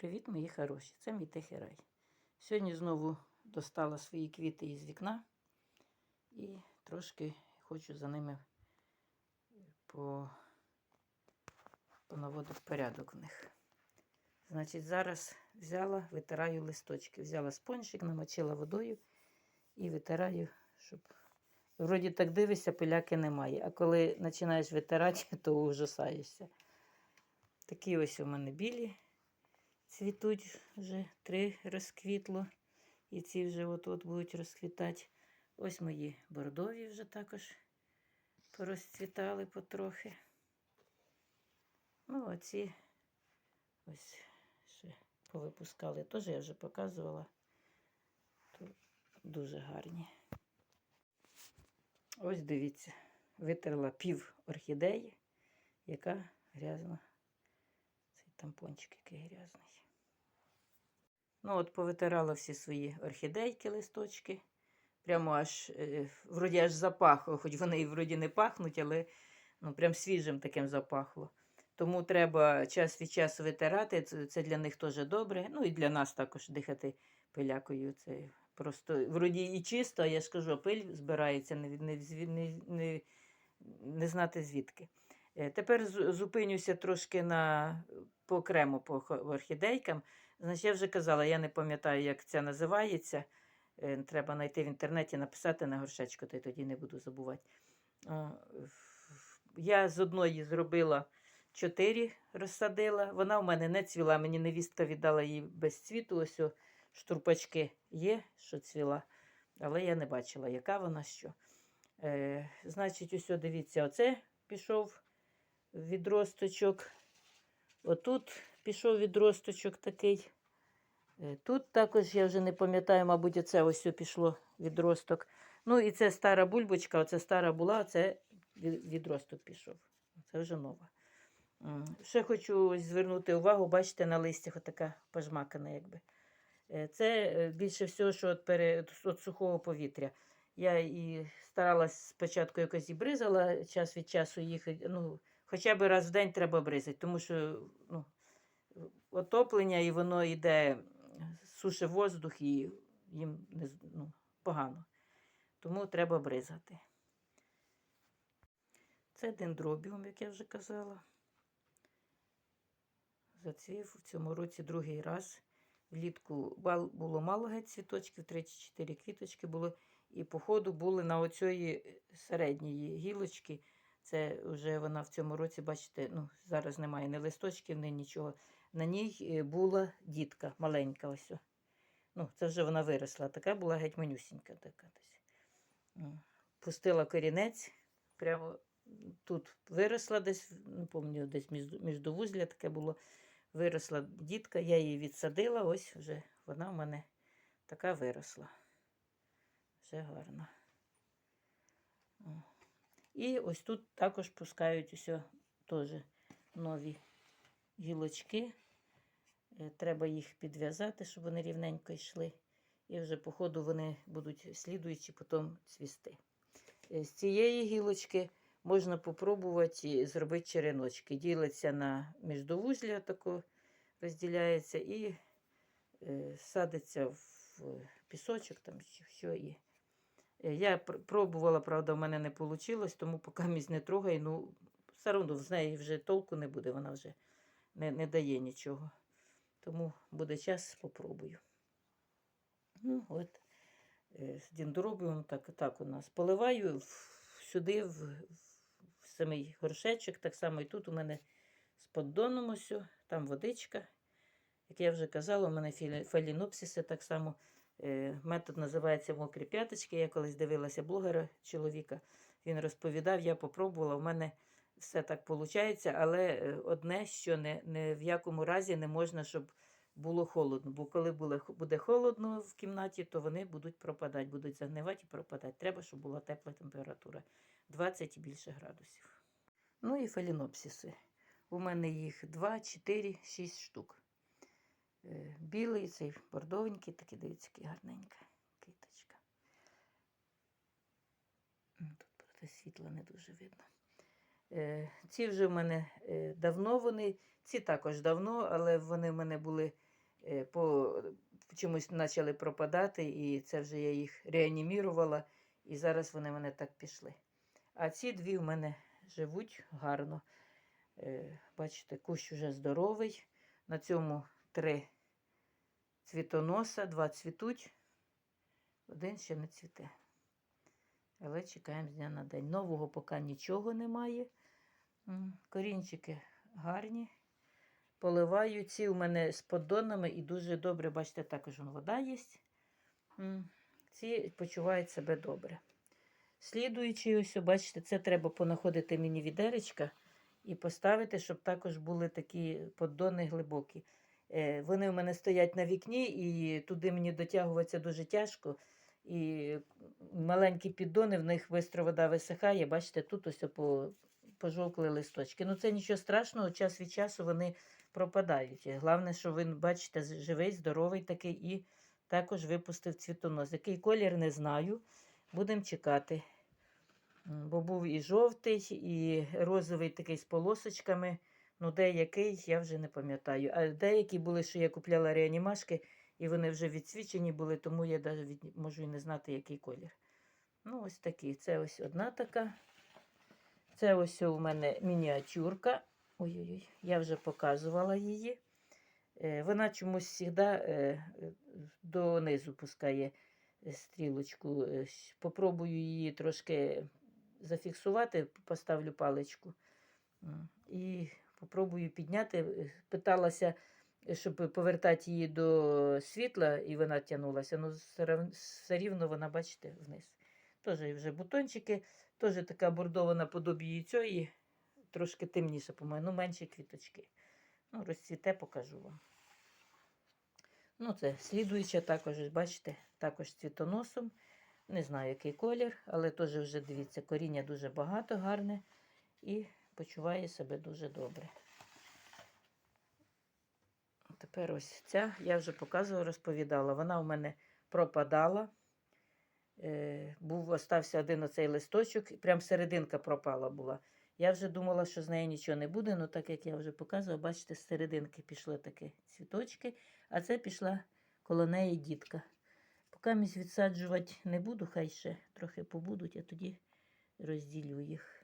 Привіт, мої хороші! Це мій тихий рай. Сьогодні знову достала свої квіти із вікна і трошки хочу за ними по... понаводити порядок в них. Значить, зараз взяла, витираю листочки. Взяла спонжик, намочила водою і витираю, щоб. Вроді так дивишся, пиляки немає. А коли починаєш витирати, то ужасаєшся. Такі ось у мене білі цвітуть вже три розквітло. І ці вже от-от будуть розквітати. Ось мої бордові вже також порозцвітали потрохи. Ну, оці ось ще повипускали. Теж я вже показувала. Тут дуже гарні. Ось дивіться, витерла пів орхідеї, яка грязна. Цей тампончик який грязний. Ну, от повитирала всі свої орхідейки, листочки. Прямо аж, е, вроді аж запахло, хоч вони і вроді не пахнуть, але ну, прям свіжим таким запахло. Тому треба час від часу витирати. Це, для них теж добре. Ну і для нас також дихати пилякою. Це просто вроді і чисто, а я ж кажу, пиль збирається не, не, не, не, не знати звідки. Е, Тепер зупинюся трошки на по окремо по орхідейкам. Значить, я вже казала, я не пам'ятаю, як це називається. Е, Треба знайти в інтернеті, написати на горшечку, то й тоді не буду забувати. Я з одної зробила чотири, розсадила. Вона в мене не цвіла. Мені невістка віддала її без цвіту. Ось штурпачки є, що цвіла, але я не бачила, яка вона що. Е, значить, ось дивіться, оце пішов відросточок. Отут пішов відросточок такий. Е, Тут також, я вже не пам'ятаю, мабуть, оце ось пішло відросток. Ну і це стара бульбочка, оце стара була, це відросток пішов. Це вже нова. Ще хочу ось звернути увагу, бачите, на листях отака пожмакана, якби. Е, Це е, більше всього, що від, пере... від сухого повітря. Я і старалась спочатку якось і бризала час від часу їх. Ну, хоча б раз в день треба бризати, тому що ну, отоплення і воно йде, суше воздух і їм не, ну, погано. Тому треба бризати. Це дендробіум, як я вже казала. Зацвів в цьому році другий раз. Влітку було мало геть цвіточків, 3-4 квіточки було. І по ходу були на оцьої середньої гілочки. Це вже вона в цьому році, бачите, ну, зараз немає ні листочків, ні нічого. На ній е, була дітка маленька ось. Ну, це вже вона виросла. Така була геть манюсінька така. Пустила корінець, прямо тут виросла десь, не пам'ятаю, десь між, міждовузля таке було. Виросла дітка, я її відсадила, ось вже вона в мене така виросла. Вже гарно. І ось тут також пускають усе теж нові гілочки. Е, Треба їх підв'язати, щоб вони рівненько йшли. І вже по ходу вони будуть слідуючи потім цвісти. Е, З цієї гілочки можна попробувати зробити череночки. Ділиться на міждовузля, тако розділяється і е, садиться в пісочок там що. І. Е, Я пр- пробувала, правда, в мене не вийшло, тому поки місь не трогай. Ну, все одно з неї вже толку не буде, вона вже не, не дає нічого. Тому буде час, спробую. Ну, от, е, з дендробіум так, так у нас. Поливаю сюди, в, в самий горшечок, так само і тут у мене з поддоном ось, там водичка. Як я вже казала, у мене фалінопсиси так само. Е, Метод називається мокрі п'яточки. Я колись дивилася блогера чоловіка. Він розповідав, я попробувала. У мене все так виходить, але е, одне, що не, не в якому разі не можна, щоб було холодно. Бо коли буде холодно в кімнаті, то вони будуть пропадати, будуть загнивати і пропадати. Треба, щоб була тепла температура 20 і більше градусів. Ну і фалінопсиси. У мене їх 2, 4, 6 штук. Е, Білий, цей бордовенький, такий, дивіться, який гарненька квіточка. Тут проти світла не дуже видно. Е, Ці вже в мене е, давно вони, ці також давно, але вони в мене були по, чомусь почали пропадати, і це вже я їх реанімірувала, і зараз вони в мене так пішли. А ці дві в мене живуть гарно. Бачите, кущ уже здоровий. На цьому три цвітоноса, два цвітуть, один ще не цвіте. Але чекаємо з дня на день. Нового поки нічого немає. Корінчики гарні. Поливаю. Ці у мене з поддонами і дуже добре, бачите, також вода є. Ці почувають себе добре. Слідуючи, ось, бачите, це треба понаходити мені відеречка і поставити, щоб також були такі поддони глибокі. Е, Вони в мене стоять на вікні, і туди мені дотягуватися дуже тяжко. І маленькі піддони, в них швидко вода висихає. Бачите, тут ось по, пожовкли листочки. Ну це нічого страшного, час від часу вони пропадають. Головне, що він, бачите, живий, здоровий такий і також випустив цвітонос. Який колір не знаю. Будемо чекати. Бо був і жовтий, і розовий такий з полосочками. Ну, деякий я вже не пам'ятаю. А деякі були, що я купляла реанімашки, і вони вже відсвічені були, тому я навіть можу і не знати, який колір. Ну, ось такі. Це ось одна така. Це ось у мене мініатюрка. Ой-ой-ой, я вже показувала її. Е, Вона чомусь завжди донизу пускає е, стрілочку. Е, Попробую її трошки зафіксувати, поставлю паличку. І попробую підняти. Питалася, щоб повертати її до світла, і вона тягнулася. Ну, все рівно вона, бачите, вниз. Теж вже бутончики, теж така бордована подобіє цієї, трошки темніше, по-моєму, ну менші квіточки. Ну, розцвіте, покажу вам. Ну, це слідуюча також, бачите, також цвітоносом. Не знаю, який колір, але теж вже дивіться, коріння дуже багато, гарне і почуває себе дуже добре. Тепер ось ця, я вже показувала, розповідала. Вона у мене пропадала. Е, був остався один оцей листочок, прям серединка пропала була. Я вже думала, що з неї нічого не буде, але так як я вже показувала, бачите, з серединки пішли такі цвіточки, а це пішла коло неї дітка. Поки відсаджувати не буду, хай ще трохи побудуть, а тоді розділю їх.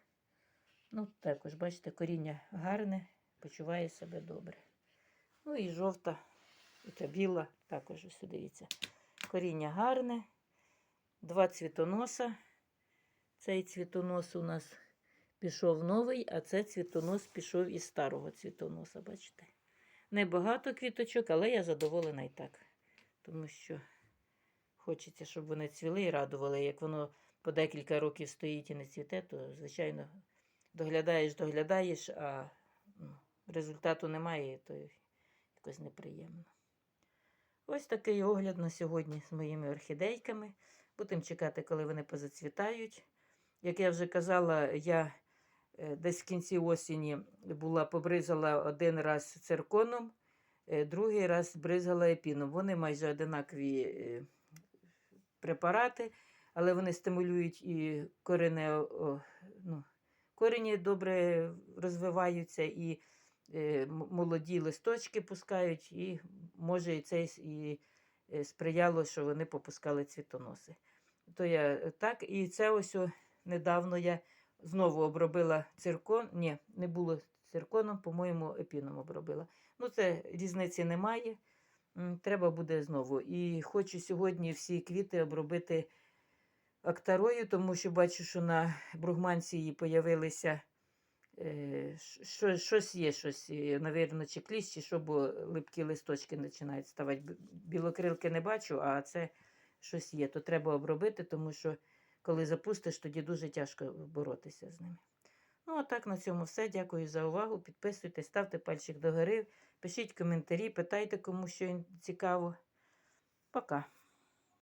Ну, також, бачите, коріння гарне, почуває себе добре. Ну і жовта, і та біла, також ось дивіться. Коріння гарне, два цвітоноса. Цей цвітонос у нас пішов новий, а це цвітонос пішов із старого цвітоноса, бачите? Небагато квіточок, але я задоволена і так. Тому що хочеться, щоб вони цвіли і радували. Як воно по декілька років стоїть і не цвіте, то, звичайно, доглядаєш, доглядаєш, а ну, результату немає, то якось неприємно. Ось такий огляд на сьогодні з моїми орхідейками. Будемо чекати, коли вони позацвітають. Як я вже казала, я е, десь в кінці осені була побризала один раз цирконом, е, другий раз бризгала епіном. Вони майже одинакові е, препарати, але вони стимулюють і корене, ну, корені добре розвиваються, і е, молоді листочки пускають, і може і це і е, сприяло, що вони попускали цвітоноси. То я е, так, і це ось недавно я знову обробила циркон. Ні, не було цирконом, по-моєму, епіном обробила. Ну, це різниці немає. Треба буде знову. І хочу сьогодні всі квіти обробити актарою, тому що бачу, що на бругманції появилися. е, що- Щось є, щось, е, навірно, чи кліщ, чи що, бо липкі листочки починають ставати. Білокрилки не бачу, а це щось є. То треба обробити, тому що коли запустиш, тоді дуже тяжко боротися з ними. Ну, а так на цьому все. Дякую за увагу. Підписуйтесь, ставте пальчик догори, пишіть коментарі, питайте, кому що цікаво. Пока.